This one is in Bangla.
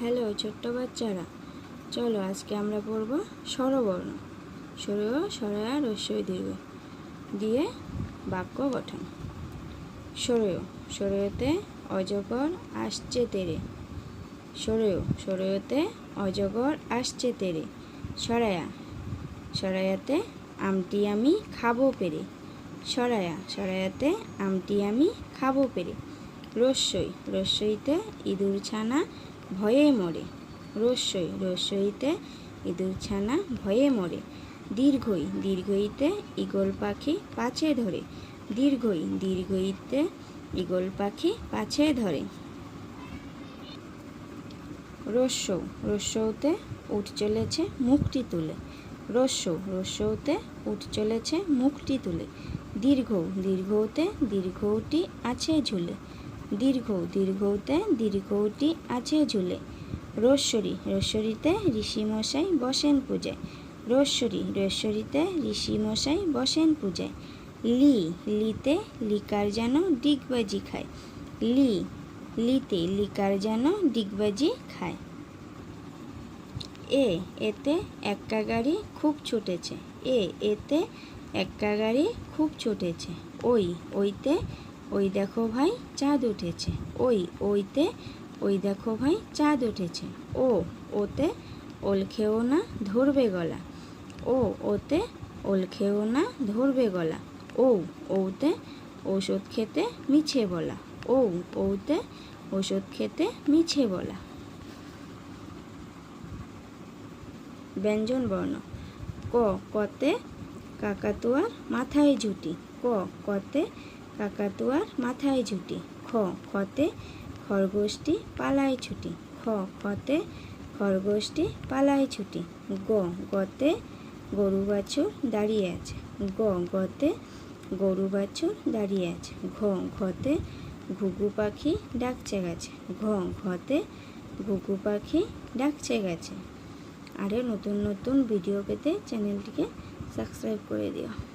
হ্যালো, ছোট্ট বাচ্চারা। চলো আজকে আমরা পড়ব স্বরবর্ণ। স্বর স্বরয়া রস্যই দীর্ঘ। দিয়ে বাক্য গঠন। স্বরয় স্বরয়তে অজগর আসছে তেরে। স্বরয় স্বরয়তে অজগর আসছে তেরে। সরায়া, সরায়াতে আমটি আমি খাব পেরে। সরায়া, সরায়াতে আমটি আমি খাব পেরে। রস্যই, রস্যইতে ইঁদুর ছানা ভয়ে মরে। রস্যই রস্যইতে ইঁদুর ছানা ভয়ে মরে। দীর্ঘই, দীর্ঘইতে ঈগল পাখি পাছে ধরে। দীর্ঘই, দীর্ঘইতে ঈগল পাখি পাছে ধরে। রস্য রস্যতে উঠ চলেছে মুখটি তুলে। রস্য রস্যতে উঠ চলেছে মুখটি তুলে। দীর্ঘ দীর্ঘতে দীর্ঘটি আছে ঝুলে। দীর্ঘ, দীর্ঘতে দীর্ঘটি আছে ঝুলে। রস্বরী রস্বরীতে ঋষিমশাই বসেন পূজায়। রস্বরী রস্বরীতে ঋষিমশাই বসেন পূজায়। লি, লিতে লিকার যেন ডিগবাজি খায়। লি, লিতে লিকার যেন ডিগবাজি খায়। এ, এতে এক্কা গাড়ি খুব ছুটেছে। এ, এতে এক্কা গাড়ি খুব ছুটেছে। ওই, ওইতে ওই দেখো ভাই, চাঁদ উঠেছে। ওই, ওইতে, ওই দেখো ভাই, চাঁদ উঠেছে। ও, ওতে ওল খেও না, ধরবে গলা। ও, ওতে ওল খেও না, ধরবে গলা। ও, ওতে ঔষধ খেতে মিছে বলা। ও, ওতে ওষুধ খেতে মিছে বলা। ব্যঞ্জন বর্ণ। ক, কতে কাকাতুয়ার মাথায় ঝুটি ক, কতে কাকাতুয়ার মাথায় ঝুটি। খ, খতে খরগোশটি পালায় ছুটি। খ, খতে খরগোশটি পালায় ছুটি। গ, গতে গরু বাছুর দাঁড়িয়ে আছে। গ, গতে গরু বাছুর দাঁড়িয়ে আছে। ঘ, ঘতে ঘুঘু পাখি ডাকছে গেছে। ঘ, ঘতে ঘুঘু পাখি ডাকছে গেছে। আরও নতুন নতুন ভিডিও পেতে চ্যানেলটিকে সাবস্ক্রাইব করে দিও।